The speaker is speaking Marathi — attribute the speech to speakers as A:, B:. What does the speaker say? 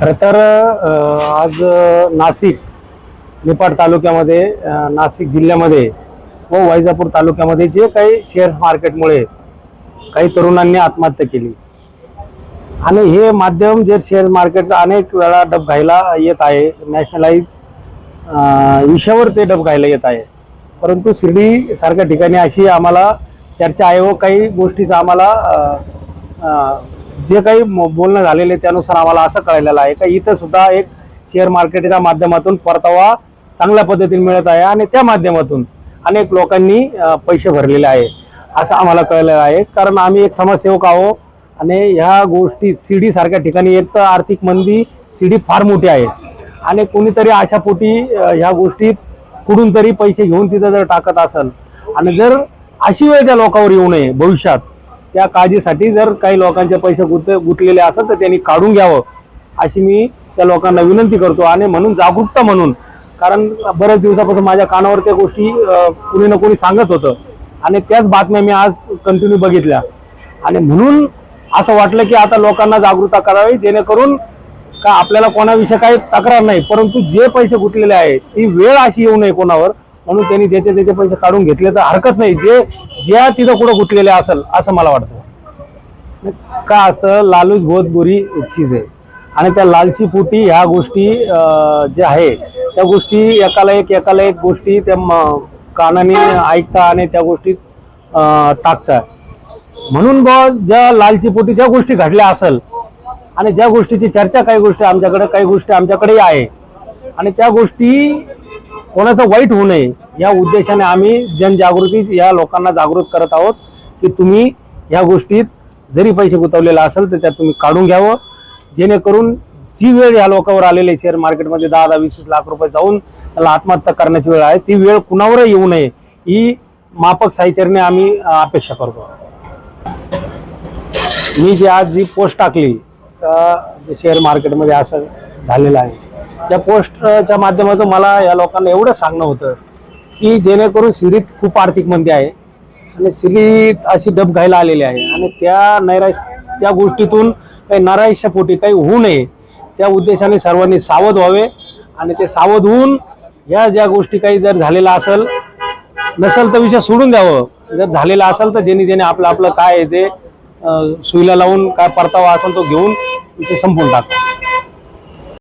A: खरं तर आज नाशिक निपाड तालुक्यामध्ये नाशिक जिल्ह्यामध्ये व वैजापूर तालुक्यामध्ये जे काही शेअर्स मार्केटमुळे काही तरुणांनी आत्महत्या केली. आणि हे माध्यम जे शेअर मार्केटचा अनेक वेळा डब घ्यायला येत आहे नॅशनलाइज विषयावर ते डब घ्यायला येत आहे. परंतु शिर्डी सारख्या ठिकाणी अशी आम्हाला चर्चा आहे व काही गोष्टीचं आम्हाला जे काही मो- बोलणं झालेले त्यानुसार आम्हाला असं कळलेलं आहे का? इथं सुद्धा एक शेअर मार्केटच्या माध्यमातून परतावा चांगल्या पद्धतीने मिळत आहे आणि त्या माध्यमातून अनेक लोकांनी पैसे भरलेले आहे. असं आम्हाला कळलेलं आहे. कारण आम्ही एक समाजसेवक आहो आणि ह्या गोष्टी सीडी सारख्या ठिकाणी एक तर आर्थिक मंदी सीडी फार मोठी आहे. आणि कोणीतरी अशा पोटी ह्या गोष्टीत कुठून तरी पैसे घेऊन तिथं जर टाकत असेल आणि जर अशी वेळ त्या लोकांवर येऊ नये भविष्यात त्या काळजीसाठी जर काही लोकांचे पैसे गुत गुंतलेले असेल तर त्यांनी काढून घ्यावं. अशी मी त्या लोकांना विनंती करतो आणि म्हणून जागरूकता म्हणून. कारण बऱ्याच दिवसापासून माझ्या कानावर त्या गोष्टी कुणी ना कोणी सांगत होतं. आणि त्याच बातम्या मी आज कंटिन्यू बघितल्या. आणि म्हणून असं वाटलं की आता लोकांना जागृता करावी जेणेकरून का आपल्याला कोणाविषयी काही तक्रार नाही परंतु जे पैसे गुंतलेले आहे ती वेळ अशी येऊ नये कोणावर. म्हणून त्यांनी ज्याचे त्याचे पैसे काढून घेतले तर हरकत नाही. जे ज्या तिथं कुठं गुंतलेले असेल असं मला वाटतं. का असतं लालूच बहुत बुरी चीज आहे. आणि त्या लालची पोटी ह्या गोष्टी ज्या आहे त्या गोष्टी एकाला एक एकाला एक गोष्टी त्या कानाने ऐकता आणि त्या गोष्टी टाकता म्हणून बा ज्या लालची पोटी ज्या गोष्टी घडल्या असेल आणि ज्या गोष्टीची चर्चा काही गोष्टी आमच्याकडे काही गोष्टी आमच्याकडेही आहे आणि त्या गोष्टी कोणाचं वाईट होऊ नये या उद्देशाने आम्ही जनजागृती या लोकांना जागृत करत आहोत की तुम्ही या गोष्टीत जरी पैसे गुंतवलेले असेल तर त्यात तुम्ही काढून घ्यावं. जेणेकरून जी वेळ या लोकांवर आलेली शेअर मार्केटमध्ये दहा दहा वीस वीस लाख रुपये जाऊन त्याला आत्महत्या करण्याची वेळ आहे ती वेळ कुणावरही येऊ नये ही मापक साहित्याने आम्ही अपेक्षा करतो. मी जी आज जी पोस्ट टाकली तर शेअर मार्केटमध्ये असं झालेलं आहे त्या पोस्टच्या माध्यमातून मला या लोकांना एवढं सांगणं होतं की जेणेकरून सिरीत खूप आर्थिक मंदी आहे आणि सिरीत अशी डब घायला आलेली आहे. आणि त्या नैराश त्या गोष्टीतून काही नरायशापोटी काही होऊ नये. त्या उद्देशाने सर्वांनी सावध व्हावे आणि ते सावध होऊन या ज्या गोष्टी काही जर झालेला असेल नसेल तर विषय सोडून द्यावं. जर झालेला असेल तर ज्यांनी ज्याने आपलं आपलं काय आहे ते सुईला लावून काय परतावा असेल तो घेऊन विषय संपून टाकतो